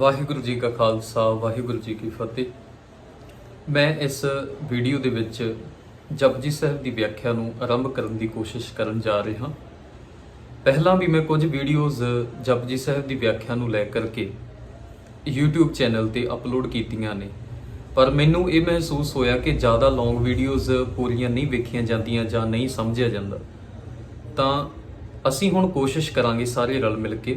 ਵਾਹਿਗੁਰੂ ਜੀ ਕਾ ਖਾਲਸਾ, ਵਾਹਿਗੁਰੂ ਜੀ ਕੀ ਫਤਿਹ। ਮੈਂ ਇਸ ਵੀਡੀਓ ਦੇ ਵਿੱਚ ਜਪਜੀ ਸਾਹਿਬ ਦੀ ਵਿਆਖਿਆ ਨੂੰ ਆਰੰਭ ਕਰਨ ਦੀ ਕੋਸ਼ਿਸ਼ ਕਰਨ ਜਾ ਰਿਹਾ ਪਹਿਲਾਂ ਵੀ ਮੈਂ ਕੁਝ ਵੀਡੀਓਜ਼ ਜਪਜੀ ਸਾਹਿਬ ਦੀ ਵਿਆਖਿਆ ਨੂੰ ਲੈ ਕਰਕੇ YouTube ਚੈਨਲ ਤੇ ਅਪਲੋਡ ਕੀਤੀਆਂ ਨੇ, ਪਰ ਮੈਨੂੰ ਇਹ ਮਹਿਸੂਸ ਹੋਇਆ ਕਿ ਜ਼ਿਆਦਾ ਲੌਂਗ ਵੀਡੀਓਜ਼ ਪੂਰੀਆਂ ਨਹੀਂ ਵੇਖੀਆਂ ਜਾਂਦੀਆਂ ਜਾਂ ਨਹੀਂ ਸਮਝਿਆ ਜਾਂਦਾ। ਤਾਂ ਅਸੀਂ ਹੁਣ ਕੋਸ਼ਿਸ਼ ਕਰਾਂਗੇ ਸਾਰੇ ਰਲ ਮਿਲ ਕੇ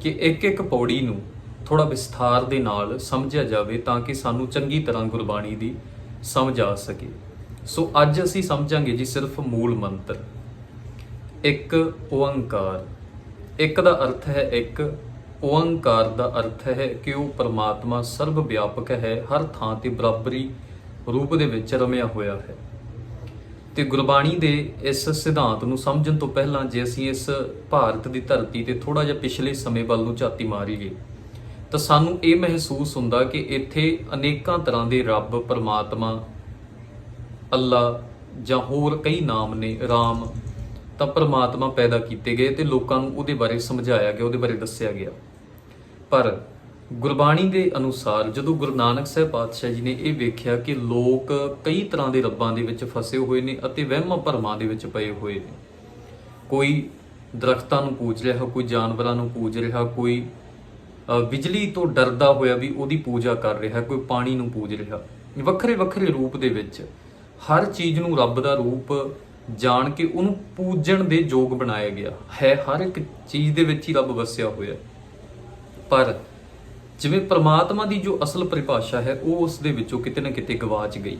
ਕਿ ਇੱਕ ਇੱਕ ਪੌੜੀ ਨੂੰ ਥੋੜਾ ਵਿਸਥਾਰ ਦੇ ਨਾਲ ਸਮਝਿਆ ਜਾਵੇ ਤਾਂ ਕਿ ਸਾਨੂੰ ਚੰਗੀ ਤਰ੍ਹਾਂ ਗੁਰਬਾਣੀ ਦੀ ਸਮਝ ਆ ਸਕੇ। ਸੋ ਅੱਜ ਅਸੀਂ ਸਮਝਾਂਗੇ ਜੀ ਸਿਰਫ ਮੂਲ ਮੰਤਰ। ਇੱਕ ਓੰਕਾਰ। ਇੱਕ ਦਾ ਅਰਥ ਹੈ ਇੱਕ। ਓੰਕਾਰ ਦਾ ਅਰਥ ਹੈ ਕਿ ਉਹ ਪਰਮਾਤਮਾ ਸਰਬ ਵਿਆਪਕ ਹੈ, ਹਰ ਥਾਂ ਤੇ ਬਰਾਬਰੀ ਰੂਪ ਦੇ ਵਿੱਚ ਰਮਿਆ ਹੋਇਆ ਹੈ। ਤੇ ਗੁਰਬਾਣੀ ਦੇ ਇਸ ਸਿਧਾਂਤ ਨੂੰ ਸਮਝਣ ਤੋਂ ਪਹਿਲਾਂ ਜੇ ਅਸੀਂ ਇਸ ਭਾਰਤ ਦੀ ਧਰਤੀ ਤੇ ਥੋੜਾ ਜਿਹਾ ਪਿਛਲੇ ਸਮੇਂ ਵੱਲ ਨੂੰ ਝਾਤੀ ਮਾਰੀਏ ਤਾਂ ਸਾਨੂੰ ਇਹ ਮਹਿਸੂਸ ਹੁੰਦਾ ਕਿ ਇੱਥੇ ਅਨੇਕਾਂ ਤਰ੍ਹਾਂ ਦੇ ਰੱਬ, ਪਰਮਾਤਮਾ, ਅੱਲਾ ਜਾਂ ਹੋਰ ਕਈ ਨਾਮ ਨੇ RAM ਤਾਂ ਪਰਮਾਤਮਾ ਪੈਦਾ ਕੀਤੇ ਗਏ ਤੇ ਲੋਕਾਂ ਨੂੰ ਉਹਦੇ ਬਾਰੇ ਸਮਝਾਇਆ ਗਿਆ, ਉਹਦੇ ਬਾਰੇ ਦੱਸਿਆ ਗਿਆ। ਪਰ ਗੁਰਬਾਣੀ ਦੇ ਅਨੁਸਾਰ ਜਦੋਂ ਗੁਰੂ ਨਾਨਕ ਸਾਹਿਬ ਪਾਤਸ਼ਾਹ ਜੀ ਨੇ ਇਹ ਵੇਖਿਆ ਕਿ ਲੋਕ ਕਈ ਤਰ੍ਹਾਂ ਦੇ ਰੱਬਾਂ ਦੇ ਵਿੱਚ ਫਸੇ ਹੋਏ ਨੇ ਅਤੇ ਵਹਿਮਾਂ ਭਰਮਾਂ ਦੇ ਵਿੱਚ ਪਏ ਹੋਏ ਨੇ। ਕੋਈ ਦਰਖਤਾਂ ਨੂੰ ਪੂਜ ਰਿਹਾ, ਕੋਈ ਜਾਨਵਰਾਂ ਨੂੰ ਪੂਜ ਰਿਹਾ, ਕੋਈ ਬਿਜਲੀ ਤੋਂ ਡਰਦਾ ਹੋਇਆ ਵੀ ਉਹਦੀ ਪੂਜਾ ਕਰ ਰਿਹਾ, ਕੋਈ ਪਾਣੀ ਨੂੰ ਪੂਜ ਰਿਹਾ। ਵੱਖਰੇ ਵੱਖਰੇ ਰੂਪ ਦੇ ਵਿੱਚ ਹਰ ਚੀਜ਼ ਨੂੰ ਰੱਬ ਦਾ ਰੂਪ ਜਾਣ ਕੇ ਉਹਨੂੰ ਪੂਜਣ ਦੇ ਯੋਗ ਬਣਾਇਆ ਗਿਆ। ਹੈ, ਹਰ ਇੱਕ ਚੀਜ਼ ਦੇ ਵਿੱਚ ਹੀ ਰੱਬ ਵਸਿਆ ਹੋਇਆ ਪਰ ਜਿਵੇਂ ਪ੍ਰਮਾਤਮਾ ਦੀ ਜੋ ਅਸਲ ਪਰਿਭਾਸ਼ਾ ਹੈ, ਉਹ ਉਸ ਦੇ ਵਿੱਚੋਂ ਕਿਤੇ ਨਾ ਕਿਤੇ ਗਵਾਚ ਗਈ।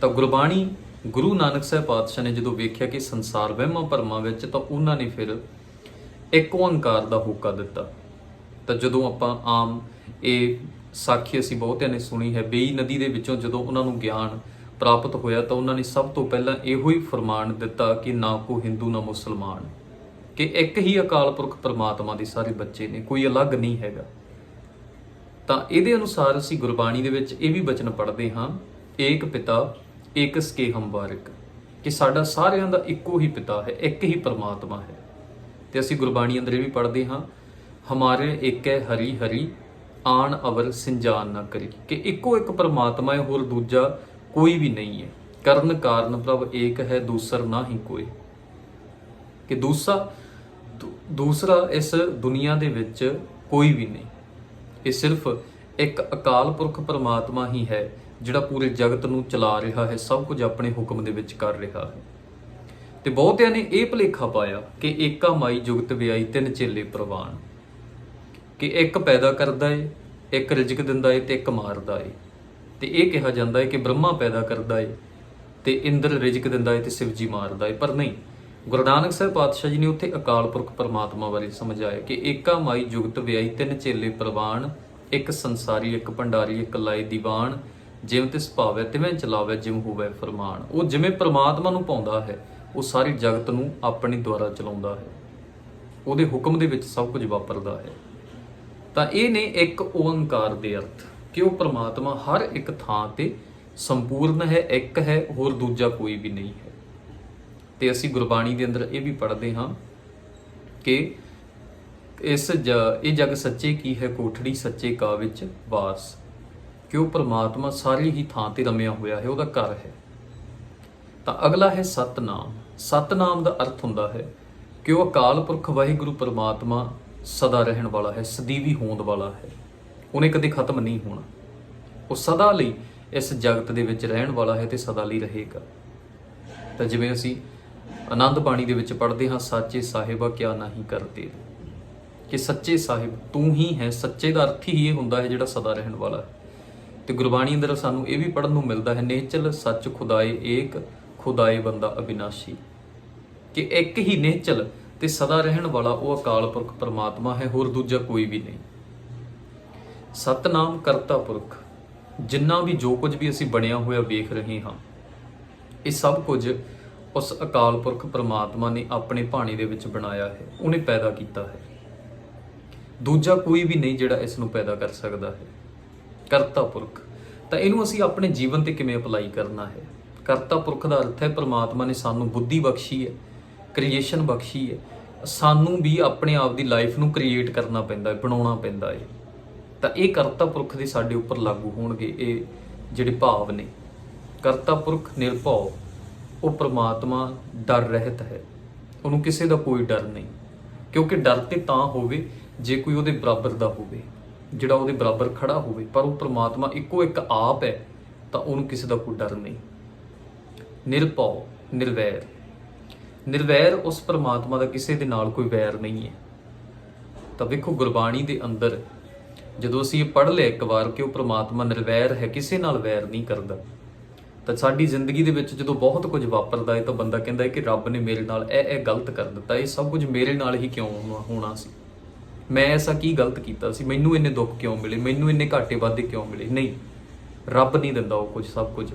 ਤਾਂ ਗੁਰਬਾਣੀ ਗੁਰੂ ਨਾਨਕ ਸਾਹਿਬ ਪਾਤਸ਼ਾਹ ਨੇ ਜਦੋਂ ਵੇਖਿਆ ਕਿ ਸੰਸਾਰ ਵਹਿਮਾਂ ਭਰਮਾਂ ਵਿੱਚ, ਤਾਂ ਉਹਨਾਂ ਨੇ ਫਿਰ ਇੱਕ ਓੰਕਾਰ ਦਾ ਹੋਕਾ ਦਿੱਤਾ। ਤਾਂ ਜਦੋਂ ਆਪਾਂ ਆਮ ਇਹ ਸਾਖੀ ਅਸੀਂ ਬਹੁਤਿਆਂ ਨੇ ਸੁਣੀ ਹੈ, ਬੇਈ ਨਦੀ ਦੇ ਵਿੱਚੋਂ ਜਦੋਂ ਉਹਨਾਂ ਨੂੰ ਗਿਆਨ ਪ੍ਰਾਪਤ ਹੋਇਆ ਤਾਂ ਉਹਨਾਂ ਨੇ ਸਭ ਤੋਂ ਪਹਿਲਾਂ ਇਹੋ ਹੀ ਫਰਮਾਨ ਦਿੱਤਾ ਕਿ ਨਾ ਕੋ ਹਿੰਦੂ, ਨਾ ਮੁਸਲਮਾਨ। ਕਿ ਇੱਕ ਹੀ ਅਕਾਲ ਪੁਰਖ ਪ੍ਰਮਾਤਮਾ ਦੇ ਸਾਰੇ ਬੱਚੇ ਨੇ, ਕੋਈ ਅਲੱਗ ਨਹੀਂ ਹੈਗਾ। ਤਾਂ ਇਹਦੇ ਅਨੁਸਾਰ ਅਸੀਂ ਗੁਰਬਾਣੀ ਦੇ ਵਿੱਚ ਇਹ ਵੀ ਬਚਨ ਪੜ੍ਹਦੇ ਹਾਂ, ਏਕ ਪਿਤਾ, ਏਕ ਸਕੇ ਹੰਵਾਰਿਕ ਕਿ ਸਾਡਾ ਸਾਰਿਆਂ ਦਾ ਇੱਕੋ ਹੀ ਪਿਤਾ ਹੈ, ਇੱਕ ਹੀ ਪ੍ਰਮਾਤਮਾ ਹੈ। ਤੇ ਅਸੀਂ ਗੁਰਬਾਣੀ ਅੰਦਰ ਇਹ ਵੀ ਪੜ੍ਹਦੇ ਹਾਂ ਹਮਾਰੇ ਹੈ ਹਰੀ ਹਰੀ, ਆਣ ਅਵਰ ਸਿੰਜਾਨ ਨਾ ਕਰੀ। ਕਿ ਇੱਕੋ ਇੱਕ ਪਰਮਾਤਮਾ ਹੈ, ਹੋਰ ਦੂਜਾ ਕੋਈ ਵੀ ਨਹੀਂ ਹੈ। ਕਰਨ ਕਾਰਨ ਪ੍ਰਭ ਏਕ ਹੈ, ਦੂਸਰ ਨਾ ਹੀ ਕੋਈ। ਕਿ ਦੂਸਰਾ ਦੂਸਰਾ ਇਸ ਦੁਨੀਆ ਦੇ ਵਿੱਚ ਕੋਈ ਵੀ ਨਹੀਂ। ਇਹ ਸਿਰਫ ਇੱਕ ਅਕਾਲ ਪੁਰਖ ਪਰਮਾਤਮਾ ਹੀ ਹੈ, ਜਿਹੜਾ ਪੂਰੇ ਜਗਤ ਨੂੰ ਚਲਾ ਰਿਹਾ ਹੈ, ਸਭ ਕੁਝ ਆਪਣੇ ਹੁਕਮ ਦੇ ਵਿੱਚ ਕਰ ਰਿਹਾ ਹੈ। ਤੇ ਬਹੁਤਿਆਂ ਨੇ ਇਹ ਭੁਲੇਖਾ ਪਾਇਆ ਕਿ ਏਕਾ ਮਾਈ ਜੁਗਤ ਵਿਆਈ ਤਿੰਨ ਚੇਲੇ ਪ੍ਰਵਾਨ। ਕਿ ਇੱਕ ਪੈਦਾ ਕਰਦਾ ਏ, ਇੱਕ ਰਿਜ਼ਕ ਦਿੰਦਾ ਏ ਤੇ ਇੱਕ ਮਾਰਦਾ ਏ। ਤੇ ਇਹ ਕਿਹਾ ਜਾਂਦਾ ਏ ਕਿ ਬ੍ਰਹਮਾ ਪੈਦਾ ਕਰਦਾ ਏ ਤੇ ਇੰਦਰ ਰਿਜ਼ਕ ਦਿੰਦਾ ਏ ਤੇ ਸ਼ਿਵਜੀ ਮਾਰਦਾ ਏ। ਪਰ ਨਹੀਂ, ਗੁਰੂ ਨਾਨਕ ਸਾਹਿਬ ਪਾਤਸ਼ਾਹ ਜੀ ਨੇ ਉੱਥੇ ਅਕਾਲ ਪੁਰਖ ਪਰਮਾਤਮਾ ਬਾਰੇ ਸਮਝਾਇਆ ਕਿ ਏਕਾ ਮਾਈ ਜੁਗਤ ਵਿਆਈ ਤਿੰਨ ਚੇਲੇ ਪ੍ਰਵਾਨ ਇੱਕ ਸੰਸਾਰੀ, ਇੱਕ ਭੰਡਾਰੀ, ਇੱਕ ਲਾਈ ਦੀਵਾਨ ਜਿਵੇਂ ਤਿਸ ਭਾਵੈ ਤਿਵੇਂ ਚਲਾਵੇ ਜਿਵੇਂ ਹੋਵੇ ਫਰਮਾਨ। ਉਹ ਜਿਵੇਂ ਪ੍ਰਮਾਤਮਾ ਨੂੰ ਪਾਉਂਦਾ ਹੈ, ਉਹ ਸਾਰੀ ਜਗਤ ਨੂੰ ਆਪਣੇ ਦੁਆਰਾ ਚਲਾਉਂਦਾ ਹੈ। ਉਹਦੇ ਹੁਕਮ ਦੇ ਵਿੱਚ ਸਭ ਕੁਝ ਵਾਪਰਦਾ ਹੈ। ਤਾਂ ਇਹ ਨੇ ਇੱਕ ਓੰਕਾਰ ਦੇ ਅਰਥ ਕਿ ਉਹ ਪ੍ਰਮਾਤਮਾ ਹਰ ਇੱਕ ਥਾਂ ਤੇ ਸੰਪੂਰਨ ਹੈ, ਇੱਕ ਹੈ, ਹੋਰ ਦੂਜਾ ਕੋਈ ਵੀ ਨਹੀਂ ਹੈ। ਤੇ ਅਸੀਂ ਗੁਰਬਾਣੀ ਦੇ ਅੰਦਰ ਇਹ ਵੀ ਪੜ੍ਹਦੇ ਹਾਂ ਕਿ ਇਸ ਜ- ਇਹ ਜਗ ਸੱਚੇ ਕੀ ਹੈ, ਕੋਠੜੀ ਸੱਚੇ ਕਾ ਵਿੱਚ ਵਾਸ। ਕਿ ਉਹ ਪ੍ਰਮਾਤਮਾ ਸਾਰੀ ਹੀ ਥਾਂ ਤੇ ਰਮਿਆ ਹੋਇਆ ਹੈ, ਉਹਦਾ ਘਰ ਹੈ। ਤਾਂ ਅਗਲਾ ਹੈ ਸਤਨਾਮ। ਸਤਨਾਮ ਦਾ ਅਰਥ ਹੁੰਦਾ ਹੈ ਕਿ ਉਹ ਅਕਾਲ ਪੁਰਖ ਵਾਹਿਗੁਰੂ ਪਰਮਾਤਮਾ ਸਦਾ ਰਹਿਣ ਵਾਲਾ ਹੈ, ਸਦੀਵੀ ਹੋਂਦ ਵਾਲਾ ਹੈ। ਉਹਨੇ ਕਦੇ ਖਤਮ ਨਹੀਂ ਹੋਣਾ। ਉਹ ਸਦਾ ਲਈ ਇਸ ਜਗਤ ਦੇ ਵਿੱਚ ਰਹਿਣ ਵਾਲਾ ਹੈ ਤੇ ਸਦਾ ਲਈ ਰਹੇਗਾ। ਤਾਂ ਜਿਵੇਂ ਅਸੀਂ ਆਨੰਦ ਬਾਣੀ ਦੇ ਵਿੱਚ ਪੜ੍ਹਦੇ ਹਾਂ, ਸਾਚੇ ਸਾਹਿਬਾ ਕਿਆ ਨਹੀਂ ਕਰਦੇ ਕਿ ਸੱਚੇ ਸਾਹਿਬ ਤੂੰ ਹੀ ਹੈ, ਸੱਚੇ ਦਾ ਅਰਥ ਹੀ ਇਹ ਹੁੰਦਾ ਹੈ ਜਿਹੜਾ ਸਦਾ ਰਹਿਣ ਵਾਲਾ ਹੈ। ਤੇ ਗੁਰਬਾਣੀ ਅੰਦਰ ਸਾਨੂੰ ਇਹ ਵੀ ਪੜਨ ਨੂੰ ਮਿਲਦਾ ਹੈ ਨਿਹਚਲ ਸੱਚ ਖੁਦਾਏ ਏਕ, ਖੁਦਾਏ ਬੰਦਾ ਅਬਿਨਾਸ਼ੀ। ਕਿ ਇੱਕ ਹੀ ਨਿਹਚਲ ਤੇ ਸਦਾ ਰਹਿਣ ਵਾਲਾ ਉਹ ਅਕਾਲ ਪੁਰਖ ਪਰਮਾਤਮਾ ਹੈ, ਹੋਰ ਦੂਜਾ ਕੋਈ ਵੀ ਨਹੀਂ। ਸਤਨਾਮ ਕਰਤਾ ਪੁਰਖ, ਜਿੰਨਾ ਵੀ ਜੋ ਕੁਝ ਵੀ ਅਸੀਂ ਬਣਿਆ ਹੋਇਆ ਵੇਖ ਰਹੇ ਹਾਂ, ਇਹ ਸਭ ਕੁਝ ਉਸ ਅਕਾਲ ਪੁਰਖ ਪਰਮਾਤਮਾ ਨੇ ਆਪਣੇ ਭਾਣੇ ਦੇ ਵਿੱਚ ਬਣਾਇਆ ਹੈ, ਉਹਨੇ ਪੈਦਾ ਕੀਤਾ ਹੈ। ਦੂਜਾ ਕੋਈ ਵੀ ਨਹੀਂ ਜਿਹੜਾ ਇਸ ਨੂੰ ਪੈਦਾ ਕਰ ਸਕਦਾ ਹੈ। ਕਰਤਾ ਪੁਰਖ, ਤਾਂ ਇਹਨੂੰ ਅਸੀਂ ਆਪਣੇ ਜੀਵਨ ਤੇ ਕਿਵੇਂ ਅਪਲਾਈ ਕਰਨਾ ਹੈ? ਕਰਤਾ ਪੁਰਖ ਦਾ ਅਰਥ ਹੈ, ਪਰਮਾਤਮਾ ਨੇ ਸਾਨੂੰ ਬੁੱਧੀ ਬਖਸ਼ੀ ਹੈ ਕ੍ਰੀਏਸ਼ਨ ਬਖਸ਼ੀ ਹੈ। ਸਾਨੂੰ ਵੀ ਆਪਣੇ ਆਪ ਦੀ ਲਾਈਫ ਨੂੰ ਕ੍ਰੀਏਟ ਕਰਨਾ ਪੈਂਦਾ ਹੈ ਬਣਾਉਣਾ ਪੈਂਦਾ ਹੈ। ਤਾਂ ਇਹ ਕਰਤਾ ਪੁਰਖ ਦੇ ਸਾਡੇ ਉੱਪਰ ਲਾਗੂ ਹੋਣਗੇ, ਇਹ ਜਿਹੜੇ ਭਾਵ ਨੇ। ਕਰਤਾ ਪੁਰਖ ਨਿਰਭਉ, ਉਹ ਪ੍ਰਮਾਤਮਾ ਡਰ ਰਹਿਤ ਹੈ। ਉਹਨੂੰ ਕਿਸੇ ਦਾ ਕੋਈ ਡਰ ਨਹੀਂ, ਕਿਉਂਕਿ ਡਰ ਤੇ ਤਾਂ ਹੋਵੇ ਜੇ ਕੋਈ ਉਹਦੇ ਬਰਾਬਰ ਦਾ ਹੋਵੇ, ਜਿਹੜਾ ਉਹਦੇ ਬਰਾਬਰ ਖੜਾ ਹੋਵੇ, ਪਰ ਉਹ ਪ੍ਰਮਾਤਮਾ ਇੱਕੋ ਇੱਕ ਆਪ ਹੈ, ਤਾਂ ਉਹਨੂੰ ਕਿਸੇ ਦਾ ਕੋਈ ਡਰ ਨਹੀਂ। ਨਿਰਭਉ, ਨਿਰਵੈਰ। ਨਿਰਵੈਰ ਉਸ ਪਰਮਾਤਮਾ ਦਾ ਕਿਸੇ ਦੇ ਨਾਲ ਕੋਈ ਵੈਰ ਨਹੀਂ ਹੈ। ਤਾਂ ਵੇਖੋ ਗੁਰਬਾਣੀ ਦੇ ਅੰਦਰ, ਜਦੋਂ ਅਸੀਂ ਇਹ ਪੜ੍ਹ ਲਿਆ ਇੱਕ ਵਾਰ ਕਿ ਉਹ ਪਰਮਾਤਮਾ ਨਿਰਵੈਰ ਹੈ, ਕਿਸੇ ਨਾਲ ਵੈਰ ਨਹੀਂ ਕਰਦਾ। ਤਾਂ ਸਾਡੀ ਜ਼ਿੰਦਗੀ ਦੇ ਵਿੱਚ ਜਦੋਂ ਬਹੁਤ ਕੁਝ ਵਾਪਰਦਾ ਹੈ ਤਾਂ ਬੰਦਾ ਕਹਿੰਦਾ ਹੈ ਕਿ ਰੱਬ ਨੇ ਮੇਰੇ ਨਾਲ ਇਹ ਇਹ ਗਲਤ ਕਰ ਦਿੱਤਾ, ਇਹ ਸਭ ਕੁਝ ਮੇਰੇ ਨਾਲ ਹੀ ਕਿਉਂ ਹੋਣਾ ਸੀ? ਮੈਂ ਐਸਾ ਕੀ ਗਲਤ ਕੀਤਾ ਸੀ? ਮੈਨੂੰ ਇੰਨੇ ਦੁੱਖ ਕਿਉਂ ਮਿਲੇ? ਮੈਨੂੰ ਇੰਨੇ ਘਾਟੇ ਵਾਧੇ ਕਿਉਂ ਮਿਲੇ? ਨਹੀਂ, ਰੱਬ ਨਹੀਂ ਦਿੰਦਾ ਉਹ ਕੁਝ, ਸਭ ਕੁਝ।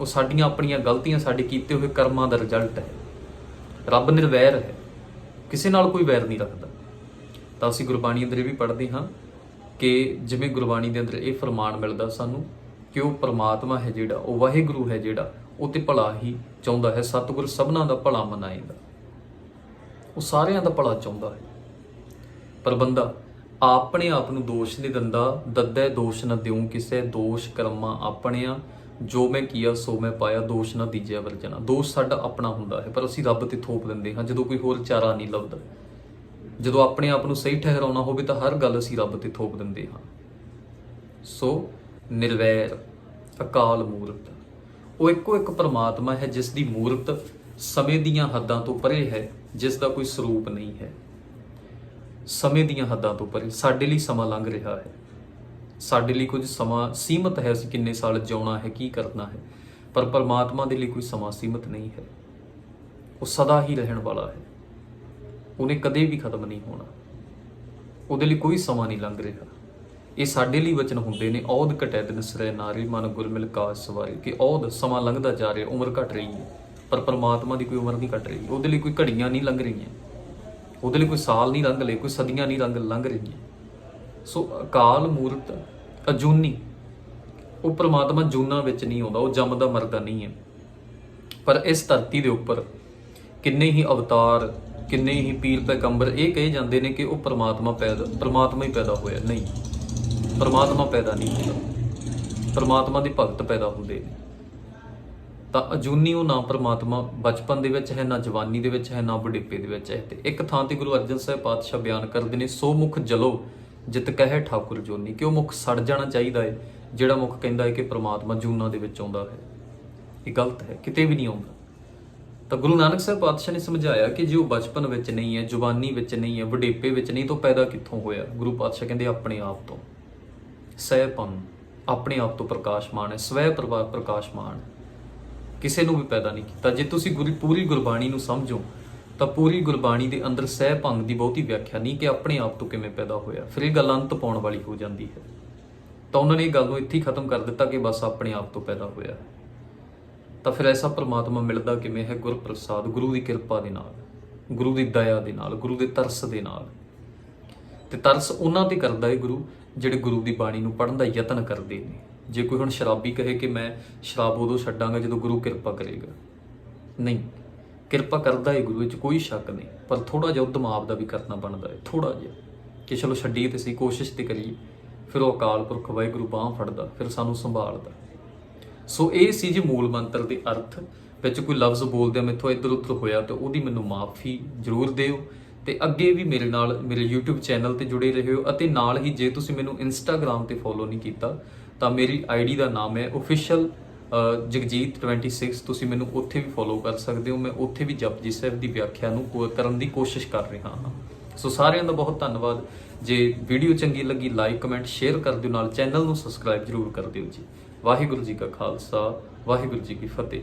ਉਹ ਸਾਡੀਆਂ ਆਪਣੀਆਂ ਗਲਤੀਆਂ ਸਾਡੇ ਕੀਤੇ ਹੋਏ ਕਰਮਾਂ ਦਾ ਰਿਜ਼ਲਟ ਹੈ। ਰੱਬ ਨਿਰਵੈਰ ਹੈ। ਕਿਸੇ ਨਾਲ ਕੋਈ ਵੈਰ ਨਹੀਂ ਰੱਖਦਾ। ਤਾਂ ਅਸੀਂ ਗੁਰਬਾਣੀ ਅੰਦਰ ਇਹ ਵੀ ਪੜ੍ਹਦੇ ਹਾਂ ਕਿ ਜਿਵੇਂ ਗੁਰਬਾਣੀ ਦੇ ਅੰਦਰ ਇਹ ਫਰਮਾਨ ਮਿਲਦਾ ਸਾਨੂੰ, ਕਿ ਉਹ ਪਰਮਾਤਮਾ ਹੈ ਜਿਹੜਾ, ਉਹ ਵਾਹਿਗੁਰੂ ਹੈ ਜਿਹੜਾ, ਉਹ ਤੇ ਭਲਾ ਹੀ ਚਾਹੁੰਦਾ ਹੈ। ਸਤਿਗੁਰ ਸਭਨਾਂ ਦਾ ਭਲਾ ਮਨਾਏਗਾ। ਉਹ ਸਾਰਿਆਂ ਦਾ ਭਲਾ ਚਾਹੁੰਦਾ ਹੈ। ਪਰ ਬੰਦਾ ਆਪਣੇ ਆਪ ਨੂੰ ਦੋਸ਼ ਨਹੀਂ ਦਿੰਦਾ, ਦੱਦੈ ਦੋਸ਼ ਨਾ ਦਿਉ ਕਿਸੇ, ਦੋਸ਼ ਕਰਮਾਂ ਆਪਣਿਆਂ ਜੋ ਮੈਂ ਕੀਆ, ਸੋ ਮੈਂ ਪਾਇਆ, ਦੋਸ਼ ਨਾ ਦੀਜਿਆ ਵਰਜਣਾ ਦੋਸ਼ ਸਾਡਾ ਆਪਣਾ ਹੁੰਦਾ ਹੈ, ਪਰ ਅਸੀਂ ਰੱਬ ਤੇ ਥੋਪ ਦਿੰਦੇ ਹਾਂ, ਜਦੋਂ ਕੋਈ ਹੋਰ ਚਾਰਾ ਨਹੀਂ ਲੱਭਦਾ। ਜਦੋਂ ਆਪਣੇ ਆਪ ਨੂੰ ਸਹੀ ਠਹਿਰਾਉਣਾ ਹੋਵੇ ਤਾਂ ਹਰ ਗੱਲ ਅਸੀਂ ਰੱਬ ਤੇ ਥੋਪ ਦਿੰਦੇ ਹਾਂ। ਸੋ, ਨਿਰਵੈਰ, ਅਕਾਲ ਮੂਰਤ। ਉਹ ਇੱਕੋ ਇੱਕ ਪਰਮਾਤਮਾ ਹੈ, ਜਿਸ ਦੀ ਮੂਰਤ ਸਮੇਂ ਦੀਆਂ ਹੱਦਾਂ ਤੋਂ ਪਰੇ ਹੈ, ਜਿਸ ਦਾ ਕੋਈ ਸਰੂਪ ਨਹੀਂ ਹੈ। ਸਮੇਂ ਦੀਆਂ ਹੱਦਾਂ ਤੋਂ ਪਰੇ, ਸਾਡੇ ਲਈ ਸਮਾਂ ਲੰਘ ਰਿਹਾ ਹੈ। ਸਾਡੇ ਲਈ ਕੁਝ ਸਮਾਂ ਸੀਮਤ ਹੈ ਅਸੀਂ ਕਿੰਨੇ ਸਾਲ ਜਿਉਣਾ ਹੈ, ਕੀ ਕਰਨਾ ਹੈ। ਪਰ ਪਰਮਾਤਮਾ ਦੇ ਲਈ ਕੋਈ ਸਮਾਂ ਸੀਮਤ ਨਹੀਂ ਹੈ। ਉਹ ਸਦਾ ਹੀ ਰਹਿਣ ਵਾਲਾ ਹੈ। ਉਹਨੇ ਕਦੇ ਵੀ ਖਤਮ ਨਹੀਂ ਹੋਣਾ। ਉਹਦੇ ਲਈ ਕੋਈ ਸਮਾਂ ਨਹੀਂ ਲੰਘ ਰਿਹਾ। ਇਹ ਸਾਡੇ ਲਈ ਵਚਨ ਹੁੰਦੇ ਨੇ ਔਦ ਘਟੈ ਦਿਨ ਸਰੇ ਨਾਰੀ, ਮਨ ਗੁਰ ਮਿਲ ਕਾਜ ਸਵਾਰੀ। ਕਿ ਔਦ ਸਮਾਂ ਲੰਘਦਾ ਜਾ ਰਿਹਾ, ਉਮਰ ਘਟ ਰਹੀ ਹੈ। ਪਰ ਪਰਮਾਤਮਾ ਦੀ ਕੋਈ ਉਮਰ ਨਹੀਂ ਘਟ ਰਹੀ। ਉਹਦੇ ਲਈ ਕੋਈ ਘੜੀਆਂ ਨਹੀਂ ਲੰਘ ਰਹੀਆਂ। ਉਹਦੇ ਲਈ ਕੋਈ ਸਾਲ ਨਹੀਂ ਲੰਘ ਲਏ, ਕੋਈ ਸਦੀਆਂ ਨਹੀਂ ਲੰਘ ਲੰਘ ਰਹੀਆਂ। ਸੋ ਅਕਾਲ ਮੂਰਤ ਅਜੂਨੀ। ਉਹ ਪ੍ਰਮਾਤਮਾ ਜੂਨਾ ਵਿੱਚ ਨਹੀਂ ਆਉਂਦਾ, ਉਹ ਜੰਮਦਾ ਮਰਦਾ ਨਹੀਂ ਹੈ। ਪਰ ਇਸ ਧਰਤੀ ਦੇ ਉੱਪਰ ਕਿੰਨੇ ਹੀ ਅਵਤਾਰ, ਕਿੰਨੇ ਹੀ ਪੀਰ ਪੈਗੰਬਰ ਇਹ ਕਹੇ ਜਾਂਦੇ ਨੇ ਕਿ ਉਹ ਪ੍ਰਮਾਤਮਾ ਪੈਦਾ, ਪ੍ਰਮਾਤਮਾ ਹੀ ਪੈਦਾ ਹੋਇਆ। ਨਹੀਂ, ਪ੍ਰਮਾਤਮਾ ਪੈਦਾ ਨਹੀਂ ਹੁੰਦਾ ਪ੍ਰਮਾਤਮਾ ਦੇ ਭਗਤ ਪੈਦਾ ਹੁੰਦੇ ਨੇ। ਤਾਂ ਅਜੂਨੀ ਉਹ ਨਾ ਪ੍ਰਮਾਤਮਾ ਬਚਪਨ ਦੇ ਵਿੱਚ ਹੈ, ਨਾ ਜਵਾਨੀ ਦੇ ਵਿੱਚ ਹੈ, ਨਾ ਬੁਢੇਪੇ ਦੇ ਵਿੱਚ ਹੈ। ਤੇ ਇੱਕ ਥਾਂ ਤੇ ਗੁਰੂ ਅਰਜਨ ਸਾਹਿਬ ਪਾਤਸ਼ਾਹ ਬਿਆਨ ਕਰਦੇ ਨੇ ਸੋ ਮੁਖ ਜਲੋ ਜਿਤ ਕਹੇ ਠਾਕੁਰ ਜੋਨੀ, ਕਿ ਉਹ ਮੁਖ ਸੜ ਜਾਣਾ ਚਾਹੀਦਾ ਹੈ ਜਿਹੜਾ ਮੁਖ ਕਹਿੰਦਾ ਹੈ ਕਿ ਪ੍ਰਮਾਤਮਾ ਜੂਨਾਂ ਦੇ ਵਿੱਚ ਆਉਂਦਾ ਹੈ ਇਹ ਗਲਤ ਹੈ, ਕਿਤੇ ਵੀ ਨਹੀਂ ਆਉਂਦਾ। ਤਾਂ ਗੁਰੂ ਨਾਨਕ ਸਾਹਿਬ ਪਾਤਸ਼ਾਹ ਨੇ ਸਮਝਾਇਆ ਕਿ ਜੇ ਉਹ ਬਚਪਨ ਵਿੱਚ ਨਹੀਂ ਹੈ ਜਵਾਨੀ ਵਿੱਚ ਨਹੀਂ ਹੈ, ਵਡੇਪੇ ਵਿੱਚ ਨਹੀਂ, ਤਾਂ ਪੈਦਾ ਕਿੱਥੋਂ ਹੋਇਆ? ਗੁਰੂ ਪਾਤਸ਼ਾਹ ਕਹਿੰਦੇ, ਆਪਣੇ ਆਪ ਤੋਂ। ਸਹਿਪਨ, ਆਪਣੇ ਆਪ ਤੋਂ ਪ੍ਰਕਾਸ਼ਮਾਨ ਹੈ, ਸਵੈ ਪ੍ਰਭਾ ਪ੍ਰਕਾਸ਼ਮਾਨ ਹੈ। ਕਿਸੇ ਨੂੰ ਵੀ ਪੈਦਾ ਨਹੀਂ ਕੀਤਾ। ਜੇ ਤੁਸੀਂ ਗੁਰੀ ਪੂਰੀ ਗੁਰਬਾਣੀ ਨੂੰ ਸਮਝੋ ਤਾਂ ਪੂਰੀ ਗੁਰਬਾਣੀ ਦੇ ਅੰਦਰ ਸਹਿ ਭੰਗ ਦੀ ਬਹੁਤੀ ਵਿਆਖਿਆ ਨਹੀਂ ਕਿ ਆਪਣੇ ਆਪ ਤੋਂ ਕਿਵੇਂ ਪੈਦਾ ਹੋਇਆ। ਫਿਰ ਇਹ ਗੱਲ ਅੰਤ ਪਾਉਣ ਵਾਲੀ ਹੋ ਜਾਂਦੀ ਹੈ। ਤਾਂ ਉਹਨਾਂ ਨੇ ਇਹ ਗੱਲ ਨੂੰ ਇੱਥੇ ਹੀ ਖਤਮ ਕਰ ਦਿੱਤਾ ਕਿ ਬਸ ਆਪਣੇ ਆਪ ਤੋਂ ਪੈਦਾ ਹੋਇਆ ਤਾਂ ਫਿਰ ਐਸਾ ਪ੍ਰਮਾਤਮਾ ਮਿਲਦਾ ਕਿਵੇਂ ਹੈ ਗੁਰ ਪ੍ਰਸਾਦ ਗੁਰੂ ਦੀ ਕਿਰਪਾ ਦੇ ਨਾਲ, ਗੁਰੂ ਦੀ ਦਇਆ ਦੇ ਨਾਲ, ਗੁਰੂ ਦੇ ਤਰਸ ਦੇ ਨਾਲ। ਤੇ ਤਰਸ ਉਹਨਾਂ ਤੇ ਕਰਦਾ ਹੈ ਗੁਰੂ, ਜਿਹੜੇ ਗੁਰੂ ਦੀ ਬਾਣੀ ਨੂੰ ਪੜ੍ਹਨ ਦਾ ਯਤਨ ਕਰਦੇ ਨੇ। ਜੇ ਕੋਈ ਹੁਣ ਸ਼ਰਾਬੀ ਕਹੇ ਕਿ ਮੈਂ ਸ਼ਰਾਬ ਉਦੋਂ ਛੱਡਾਂਗਾ ਜਦੋਂ ਗੁਰੂ ਕਿਰਪਾ ਕਰੇਗਾ। ਨਹੀਂ ਕਿਰਪਾ ਕਰਦਾ ਹੈ ਗੁਰੂ ਵਿੱਚ, ਕੋਈ ਸ਼ੱਕ ਨਹੀਂ। ਪਰ ਥੋੜਾ ਜਿਹਾ ਉਦਮ ਆਪ ਦਾ ਵੀ ਕਰਨਾ ਬਣਦਾ ਹੈ ਥੋੜਾ ਜਿਹਾ। ਕਿ ਚਲੋ ਛੱਡੀਏ ਤੇ ਸਹੀ ਕੋਸ਼ਿਸ਼ ਤੇ ਕਰੀਏ, ਫਿਰ ਉਹ ਅਕਾਲ ਪੁਰਖ ਵਾਹਿਗੁਰੂ ਬਾਹ ਫੜਦਾ, ਫਿਰ ਸਾਨੂੰ ਸੰਭਾਲਦਾ। ਸੋ ਇਹ ਸੀ ਜੀ ਮੂਲ ਮੰਤਰ ਦੇ ਅਰਥ, ਵਿੱਚ ਕੋਈ ਲਫ਼ਜ਼ ਬੋਲਦਿਆਂ ਮੈਥੋਂ ਇੱਧਰ ਉੱਧਰ ਹੋਇਆ ਤੇ ਉਹਦੀ ਮੈਨੂੰ ਮਾਫੀ ਜ਼ਰੂਰ ਦਿਓ। ਤੇ ਅੱਗੇ ਵੀ ਮੇਰੇ ਨਾਲ, ਮੇਰੇ YouTube ਚੈਨਲ ਤੇ ਜੁੜੇ ਰਹਿਓ ਅਤੇ ਨਾਲ ਹੀ ਜੇ ਤੁਸੀਂ ਮੈਨੂੰ Instagram ਤੇ ਫੋਲੋ ਨਹੀਂ ਕੀਤਾ, ਤਾਂ ਮੇਰੀ ਆਈਡੀ ਦਾ ਨਾਮ ਹੈ official ਜਗਜੀਤ 26 ਤੁਸੀਂ ਮੈਨੂੰ ਉੱਥੇ ਵੀ ਫੋਲੋ ਕਰ ਸਕਦੇ ਹੋ। ਮੈਂ ਉੱਥੇ ਵੀ ਜਪਜੀ ਸਾਹਿਬ ਦੀ ਵਿਆਖਿਆ ਨੂੰ ਕੋ- ਕਰਨ ਦੀ ਕੋਸ਼ਿਸ਼ ਕਰ ਰਿਹਾ ਹਾਂ। ਸੋ ਸਾਰਿਆਂ ਦਾ ਬਹੁਤ ਧੰਨਵਾਦ। ਜੇ ਵੀਡੀਓ ਚੰਗੀ ਲੱਗੀ ਲਾਈਕ ਕਮੈਂਟ ਸ਼ੇਅਰ ਕਰ ਦਿਓ ਨਾਲ। ਚੈਨਲ ਨੂੰ ਸਬਸਕ੍ਰਾਈਬ ਜ਼ਰੂਰ ਕਰ ਦਿਓ ਜੀ। ਵਾਹਿਗੁਰੂ ਜੀ ਕਾ ਖਾਲਸਾ, ਵਾਹਿਗੁਰੂ ਜੀ ਕੀ ਫਤਿਹ।